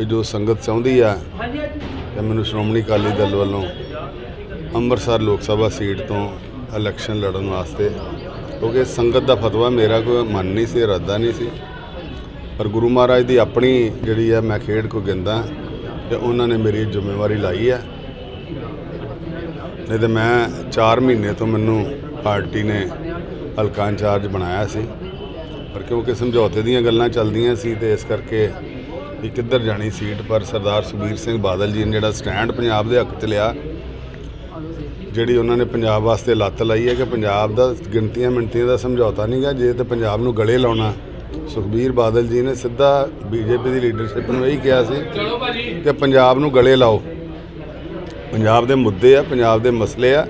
ਵੀ ਜੋ ਸੰਗਤ ਚਾਹੁੰਦੀ ਆ ਕਿ ਮੈਨੂੰ ਸ਼੍ਰੋਮਣੀ ਅਕਾਲੀ ਦਲ ਵੱਲੋਂ ਅੰਮ੍ਰਿਤਸਰ ਲੋਕ ਸਭਾ ਸੀਟ ਤੋਂ ਇਲੈਕਸ਼ਨ ਲੜਨ ਵਾਸਤੇ, ਕਿਉਂਕਿ ਸੰਗਤ ਦਾ ਫਤਵਾ ਮੇਰਾ ਕੋਈ ਮਨ ਨਹੀਂ ਸੀ, ਇਰਾਦਾ ਨਹੀਂ ਸੀ। ਪਰ ਗੁਰੂ ਮਹਾਰਾਜ ਦੀ ਆਪਣੀ ਜਿਹੜੀ ਆ, ਮੈਂ ਖੇਡ ਕੋ ਗਿੰਦਾ, ਤੇ ਉਹਨਾਂ ਨੇ ਮੇਰੀ ਜ਼ਿੰਮੇਵਾਰੀ ਲਾਈ ਆ। ਨਹੀਂ ਤੇ ਮੈਂ 4 ਮਹੀਨੇ ਤੋਂ ਮੈਨੂੰ ਪਾਰਟੀ ਨੇ ਹਲਕਾ ਇੰਚਾਰਜ ਬਣਾਇਆ ਸੀ। ਪਰ ਕਿਉਂਕਿ ਸਮਝੌਤੇ ਦੀਆਂ ਗੱਲਾਂ ਚੱਲਦੀਆਂ ਸੀ, ਤੇ ਇਸ ਕਰਕੇ ਵੀ ਕਿੱਧਰ ਜਾਣੀ ਸੀਟ, ਪਰ ਸਰਦਾਰ ਸੁਖਬੀਰ ਸਿੰਘ ਬਾਦਲ ਜੀ ਨੇ ਜਿਹੜਾ ਸਟੈਂਡ ਪੰਜਾਬ ਦੇ ਹੱਕ 'ਚ ਲਿਆ, ਜਿਹੜੀ ਉਹਨਾਂ ਨੇ ਪੰਜਾਬ ਵਾਸਤੇ ਲੱਤ ਲਾਈ ਹੈ ਕਿ ਪੰਜਾਬ ਦਾ ਗਿਣਤੀਆਂ ਮਿੰਟੀਆਂ ਦਾ ਸਮਝੌਤਾ ਨਹੀਂਗਾ ਜੇ ਤੇ ਪੰਜਾਬ ਨੂੰ ਗਲੇ ਲਾਉਣਾ। ਸੁਖਬੀਰ ਬਾਦਲ ਜੀ ਨੇ ਸਿੱਧਾ ਬੀਜੇਪੀ ਦੀ ਲੀਡਰਸ਼ਿਪ ਨੂੰ ਇਹੀ ਕਿਹਾ ਸੀ ਕਿ ਪੰਜਾਬ ਨੂੰ ਗਲੇ ਲਾਓ। ਪੰਜਾਬ ਦੇ ਮੁੱਦੇ ਆ, ਪੰਜਾਬ ਦੇ ਮਸਲੇ ਆ।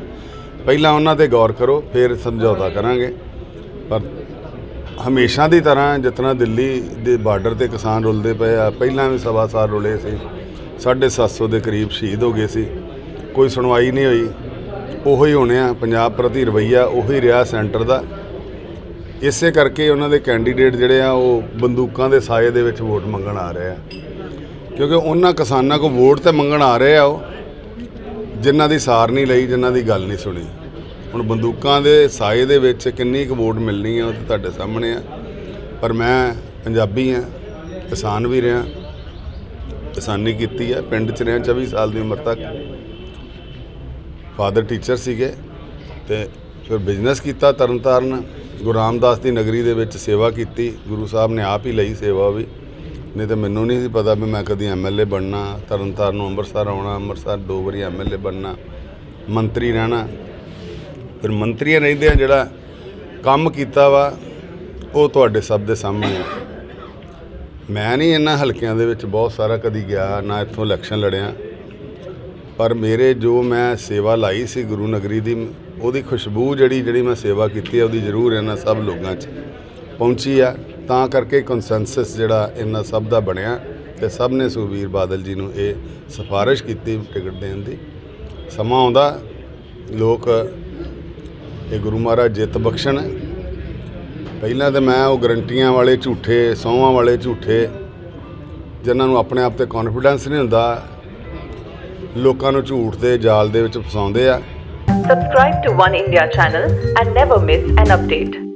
ਪਹਿਲਾਂ ਉਹਨਾਂ ਤੇ ਗੌਰ ਕਰੋ, ਫਿਰ ਸਮਝੌਤਾ ਕਰਾਂਗੇ। ਪਰ ਹਮੇਸ਼ਾ ਦੀ ਤਰ੍ਹਾਂ ਜਿਤਨਾ ਦਿੱਲੀ ਦੇ ਬਾਰਡਰ ਤੇ ਕਿਸਾਨ ਰੁਲਦੇ ਪਏ ਆ, ਪਹਿਲਾਂ ਵੀ ਸਵਾ ਸਾਲ ਰੁਲੇ ਸੀ 750 ਦੇ ਕਰੀਬ ਸ਼ਹੀਦ ਹੋ ਗਏ ਸੀ, ਕੋਈ ਸੁਣਵਾਈ ਨਹੀਂ ਹੋਈ, ਉਹੋ ਹੀ ਹੋਣੇ ਆ, ਪੰਜਾਬ ਪ੍ਰਤੀ ਰਵਈਆ ਉਹੀ ਰਿਹਾ ਸੈਂਟਰ ਦਾ। ਇਸੇ ਕਰਕੇ ਉਹਨਾਂ ਦੇ ਕੈਂਡੀਡੇਟ ਜਿਹੜੇ ਆ, ਉਹ ਬੰਦੂਕਾਂ ਦੇ ਸਾਏ ਦੇ ਵਿੱਚ ਵੋਟ ਮੰਗਣ ਆ ਰਹੇ ਆ। ਕਿਉਂਕਿ ਉਹਨਾਂ ਕਿਸਾਨਾਂ ਕੋ ਵੋਟ ਤੇ ਮੰਗਣ ਆ ਰਹੇ ਆ ਉਹ, ਜਿਨ੍ਹਾਂ ਦੀ ਸਾਰ ਨਹੀਂ ਲਈ, ਜਿਨ੍ਹਾਂ ਦੀ ਗੱਲ ਨਹੀਂ ਸੁਣੀ। ਹੁਣ ਬੰਦੂਕਾਂ ਦੇ ਸਾਏ ਦੇ ਵਿੱਚ ਕਿੰਨੀ ਕੁ ਵੋਟ ਮਿਲਣੀ ਆ ਉਹ ਤਾਂ ਤੁਹਾਡੇ ਸਾਹਮਣੇ ਆ। ਪਰ ਮੈਂ ਪੰਜਾਬੀ ਆ, ਕਿਸਾਨ ਵੀ ਰਿਹਾ, ਕਿਸਾਨੀ ਕੀਤੀ ਆ, ਪਿੰਡ 'ਚ ਰਿਹਾ 24 ਸਾਲ ਦੀ ਉਮਰ ਤੱਕ। ਫਾਦਰ ਟੀਚਰ ਸੀਗੇ ਤੇ ਫਿਰ ਬਿਜ਼ਨਸ ਕੀਤਾ ਤਰਨਤਾਰਨ। ਗੁਰੂ ਰਾਮਦਾਸ ਦੀ ਨਗਰੀ ਦੇ ਵਿੱਚ ਸੇਵਾ ਕੀਤੀ, ਗੁਰੂ ਸਾਹਿਬ ਨੇ ਆਪ ਹੀ ਲਈ ਸੇਵਾ ਵੀ। ਨਹੀਂ ਤੇ ਮੈਨੂੰ ਨਹੀਂ ਸੀ ਪਤਾ ਵੀ ਮੈਂ ਕਦੀ ਐਮਐਲਏ ਬਣਨਾ, ਤਰਨਤਾਰਨ ਨੂੰ ਅੰਮ੍ਰਿਤਸਰ ਆਉਣਾ, ਅੰਮ੍ਰਿਤਸਰ ਦੋ ਵਾਰੀ ਐਮਐਲਏ ਬਣਨਾ, ਮੰਤਰੀ ਰਹਿਣਾ। ਫਿਰ ਮੰਤਰੀਆਂ ਰਹਿੰਦੇ ਆ ਜਿਹੜਾ ਕੰਮ ਕੀਤਾ ਵਾ, ਉਹ ਤੁਹਾਡੇ ਸਭ ਦੇ ਸਾਹਮਣੇ ਆ। ਮੈਂ ਨਹੀਂ ਇਹਨਾਂ ਹਲਕਿਆਂ ਦੇ ਵਿੱਚ ਬਹੁਤ ਸਾਰਾ ਕਦੀ ਗਿਆ, ਨਾ ਇੱਥੋਂ ਇਲੈਕਸ਼ਨ ਲੜਿਆ। ਪਰ ਮੇਰੇ ਜੋ ਮੈਂ ਸੇਵਾ ਲਾਈ ਸੀ ਗੁਰੂ ਨਗਰੀ ਦੀ, ਉਹਦੀ ਖੁਸ਼ਬੂ ਜਿਹੜੀ ਜਿਹੜੀ ਮੈਂ ਸੇਵਾ ਕੀਤੀ ਹੈ ਉਹਦੀ ਜ਼ਰੂਰ ਇਹਨਾਂ ਸਭ ਲੋਕਾਂ 'ਚ ਪਹੁੰਚੀ ਆ। ਤਾਂ ਕਰਕੇ ਕਨਸੈਂਸਸ ਜਿਹੜਾ ਇਹਨਾਂ ਸਭ ਦਾ ਬਣਿਆ ਤੇ ਸਭ ਨੇ ਸੁਖਬੀਰ ਬਾਦਲ ਜੀ ਨੂੰ ਇਹ ਸਿਫਾਰਿਸ਼ ਕੀਤੀ ਟਿਕਟ ਦੇਣ ਦੀ। ਸਮਾਂ ਆਉਂਦਾ, ਲੋਕ ਇਹ ਗੁਰੂ ਮਹਾਰਾਜ ਜਿੱਤ ਬਖਸ਼ਣ ਪਹਿਲਾਂ ਤੇ ਮੈਂ ਉਹ ਗਰੰਟੀਆਂ ਵਾਲੇ ਝੂਠੇ ਸੌਹਾਂ ਵਾਲੇ ਝੂਠੇ, ਜਿਨ੍ਹਾਂ ਨੂੰ ਆਪਣੇ ਆਪ ਤੇ ਕੌਨਫੀਡੈਂਸ ਨਹੀਂ ਹੁੰਦਾ, ਲੋਕਾਂ ਨੂੰ ਝੂਠ ਦੇ ਜਾਲ ਦੇ ਵਿੱਚ ਫਸਾਉਂਦੇ ਆ Subscribe to One India channel and never miss an update.